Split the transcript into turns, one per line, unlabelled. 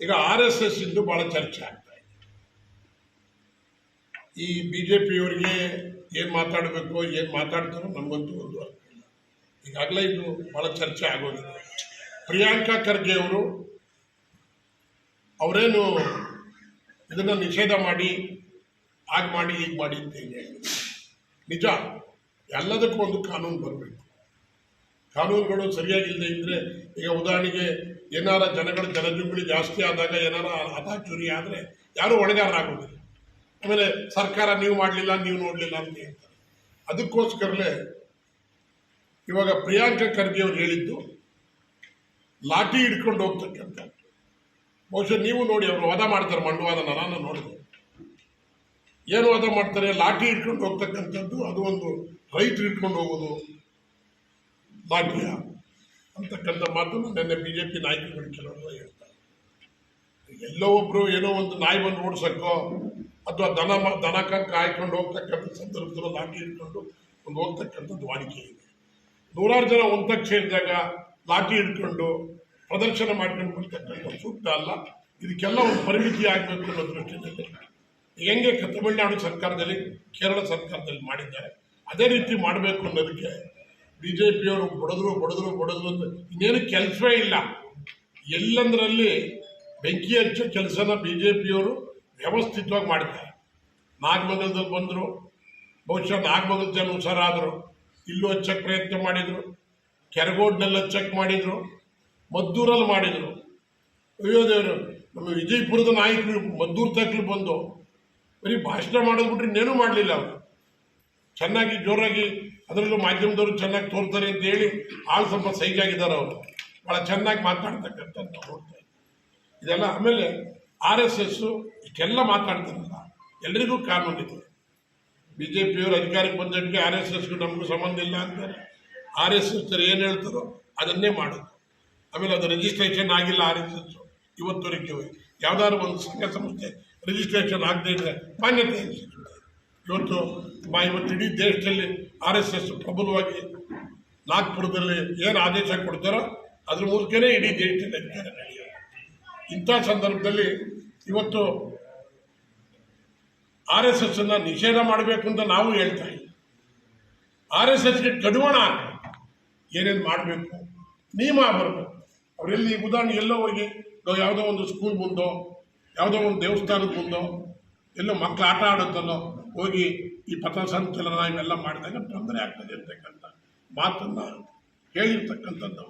ಈಗ R S S ಇಂದು ಬಹಳ ಚರ್ಚೆ ಆಗ್ತಾ ಇದೆ. ಈ ಬಿ ಜೆ ಪಿಯವರಿಗೆ ಏನು ಮಾತಾಡಬೇಕು, ಏನು ಮಾತಾಡ್ತಾರೋ ನಮಗಂತೂ ಒಂದು ಅರ್ಥ ಇಲ್ಲ. ಈಗಾಗಲೇ ಇದು ಭಾಳ ಚರ್ಚೆ ಆಗೋದಿದೆ ಪ್ರಿಯಾಂಕಾ ಖರ್ಗೆ ಅವರು ಅವರೇನು ಇದನ್ನು ನಿಷೇಧ ಮಾಡಿ, ಹಾಗೆ ಮಾಡಿ, ಹೀಗೆ ಮಾಡಿ ಅಂತ ಹೇಳಿ ನಿಜ, ಎಲ್ಲದಕ್ಕೂ ಒಂದು ಕಾನೂನು ಬರಬೇಕು. ಕಾನೂನುಗಳು ಸರಿಯಾಗಿಲ್ಲದೆ ಇದ್ದರೆ ಈಗ ಉದಾಹರಣೆಗೆ ಏನಾರ ಜನಗಳ ಜನಜುಂಗಳಿ ಜಾಸ್ತಿ ಆದಾಗ ಏನಾರ ಹತಾಚುರಿ ಆದರೆ ಯಾರೂ ಹೊಣೆಗಾರರಾಗೋದಿಲ್ಲ ಆಮೇಲೆ ಸರ್ಕಾರ ನೀವು ಮಾಡಲಿಲ್ಲ, ನೀವು ನೋಡಲಿಲ್ಲ ಅಂತ ಹೇಳ್ತಾರೆ. ಅದಕ್ಕೋಸ್ಕರಲೇ ಇವಾಗ ಪ್ರಿಯಾಂಕ ಖರ್ಗೆ ಅವ್ರು ಹೇಳಿದ್ದು, ಲಾಠಿ ಹಿಡ್ಕೊಂಡು ಹೋಗ್ತಕ್ಕಂಥ. ಬಹುಶಃ ನೀವು ನೋಡಿ ಅವರು ವಾದ ಮಾಡ್ತಾರೆ ಮಂಡವಾದನ ನಾನು ನೋಡಿದೆ. ಏನು ವಾದ ಮಾಡ್ತಾರೆ? ಲಾಠಿ ಹಿಡ್ಕೊಂಡು ಹೋಗ್ತಕ್ಕಂಥದ್ದು ಅದು ಒಂದು ರೈಟ್ ಹಿಡ್ಕೊಂಡು ಹೋಗೋದು ಲಾಠಿಯ ಅಂತಕ್ಕಂಥ ಮಾತನ್ನು ನಿನ್ನೆ ಬಿ ಜೆ ಪಿ ನಾಯಕರುಗಳು ಹೇಳ್ತಾರೆ. ಎಲ್ಲೋ ಒಬ್ಬರು ಏನೋ ಒಂದು ನಾಯಿ ಬಂದು ಓಡಿಸಕ್ಕೋ ಅಥವಾ ದನ ದನ ಕಕ್ಕ ಹಾಯ್ಕೊಂಡು ಹೋಗ್ತಕ್ಕಂಥ ಸಂದರ್ಭದಲ್ಲಿ ಲಾಠಿ ಹಿಡ್ಕೊಂಡು ಒಂದು ಹೋಗ್ತಕ್ಕಂಥದ್ದು ವಾಡಿಕೆ ಇದೆ. ನೂರಾರು ಜನ ಒಂದಕ್ಕೆ ಸೇರಿದಾಗ ಲಾಠಿ ಹಿಡ್ಕೊಂಡು ಪ್ರದರ್ಶನ ಮಾಡ್ಕೊಂಡು ಬರ್ತಕ್ಕಂಥ ಸೂಕ್ತ ಅಲ್ಲ. ಇದಕ್ಕೆಲ್ಲ ಒಂದು ಪರಿಮಿತಿ ಆಗಬೇಕು ಅನ್ನೋ ದೃಷ್ಟಿಯಲ್ಲಿ ಹೆಂಗೆ ತಮಿಳುನಾಡು ಸರ್ಕಾರದಲ್ಲಿ, ಕೇರಳ ಸರ್ಕಾರದಲ್ಲಿ ಮಾಡಿದ್ದಾರೆ. ಅದೇ ರೀತಿ ಮಾಡಬೇಕು ಅನ್ನೋದಕ್ಕೆ ಬಿ ಜೆ ಪಿಯವರು ಬಡದ್ರು ಬಡದ್ರು ಬಡದ್ರು ಅಂತ ಇನ್ನೇನು ಕೆಲಸವೇ ಇಲ್ಲ. ಎಲ್ಲಂದರಲ್ಲಿ ಬೆಂಕಿ ಹಚ್ಚೋ ಕೆಲಸನ ಬಿ ಜೆ ಪಿಯವರು ವ್ಯವಸ್ಥಿತವಾಗಿ ಮಾಡ್ತಾರೆ ನಾಗಮಂಗಲದಲ್ಲಿ ಬಂದರು, ಬಹುಶಃ ನಾಗಮಂಗಲ ಜನ ಹುಷಾರಾದರು ಇಲ್ಲೂ ಹಚ್ಚಕ್ಕೆ ಪ್ರಯತ್ನ ಮಾಡಿದರು, ಕೆರಗೋಡ್ನಲ್ಲಿ ಹಚ್ಚಕ್ಕೆ ಮಾಡಿದರು, ಮದ್ದೂರಲ್ಲಿ ಮಾಡಿದರು. ಅಯ್ಯೋ ದೇವರು, ನಮ್ಮ ವಿಜಯಪುರದ ನಾಯಕರು ಮದ್ದೂರು ತಕ್ಕಲು ಬಂದು ಬರೀ ಭಾಷಣ ಮಾಡೋದು ಬಿಟ್ರೆ ಇನ್ನೇನೂ ಮಾಡಲಿಲ್ಲ ಅವರು. ಚೆನ್ನಾಗಿ ಜೋರಾಗಿ ಅದರಲ್ಲೂ ಮಾಧ್ಯಮದವರು ಚೆನ್ನಾಗಿ ತೋರ್ತಾರೆ ಅಂತ ಹೇಳಿ ಆಳು ಸ್ವಲ್ಪ ಸೈಜಾಗಿದ್ದಾರೆ ಅವರು. ಭಾಳ ಚೆನ್ನಾಗಿ ಮಾತಾಡ್ತಕ್ಕಂಥದ್ದು ನಾವು ನೋಡ್ತಾ. ಇದೆಲ್ಲ ಆಮೇಲೆ ಆರ್ ಎಸ್ ಎಸ್ಸು ಇಷ್ಟೆಲ್ಲ ಮಾತಾಡ್ತಾರಲ್ಲ, ಎಲ್ರಿಗೂ ಕಾನೂನಿದೆ ಬಿ ಜೆ ಪಿಯವರು ಅಧಿಕಾರಕ್ಕೆ ಬಂದಟ್ಟಿಗೆ ಆರ್ ಎಸ್ ಎಸ್ಗೂ ನಮಗೂ ಸಂಬಂಧ ಇಲ್ಲ ಅಂತಾರೆ. ಆರ್ ಎಸ್ ಎಸ್ ಏನು ಹೇಳ್ತಾರೋ ಅದನ್ನೇ ಮಾಡೋದು. ಆಮೇಲೆ ಅದು ರಿಜಿಸ್ಟ್ರೇಷನ್ ಆಗಿಲ್ಲ ಆರ್ ಎಸ್ ಎಸ್ ಇವತ್ತುವರೆಗೆ. ಯಾವುದಾದ್ರು ಒಂದು ಸಂಘ ಸಂಸ್ಥೆ ರಿಜಿಸ್ಟ್ರೇಷನ್ ಆಗದೆ ಇದ್ದರೆ ಮಾನ್ಯತೆ ಇವತ್ತು ಇವತ್ತು ಇಡೀ ದೇಶದಲ್ಲಿ ಆರ್ ಎಸ್ ಎಸ್ ಪ್ರಬಲವಾಗಿ ನಾಗ್ಪುರದಲ್ಲಿ ಏನು ಆದೇಶ ಕೊಡ್ತಾರೋ ಅದ್ರ ಮೂಲಕನೇ ಇಡೀ ದೇಶದಲ್ಲಿ ಅಧಿಕಾರ ನಡೆಯೋದು ಇಂಥ ಸಂದರ್ಭದಲ್ಲಿ ಇವತ್ತು ಆರ್ ಎಸ್ ಎಸ್ ಅನ್ನ ನಿಷೇಧ ಮಾಡಬೇಕು ಅಂತ ನಾವು ಹೇಳ್ತಾ ಇದ್ದೀವಿ. ಆರ್ ಎಸ್ ಎಸ್ಗೆ ಕಡುವಣ ಏನೇನು ಮಾಡಬೇಕು, ನಿಯಮ ಬರಬೇಕು. ಅವರೆಲ್ಲಿ ಉದಾಹರಣೆ, ಎಲ್ಲೋ ಹೋಗಿ ಯಾವುದೋ ಒಂದು ಸ್ಕೂಲ್ ಮುಂದೋ, ಯಾವುದೋ ಒಂದು ದೇವಸ್ಥಾನದ ಮುಂದೋ, ಎಲ್ಲೋ ಮಕ್ಕಳು ಆಟ ಆಡುತ್ತಲ್ಲೋ ಹೋಗಿ ಈ ಪಥಸಂಚಲನ ಇವೆಲ್ಲ ಮಾಡಿದಾಗ ತೊಂದರೆ ಆಗ್ತದೆ ಅಂತಕ್ಕಂಥ ಮಾತನ್ನು ಹೇಳಿರ್ತಕ್ಕಂಥದ್ದು.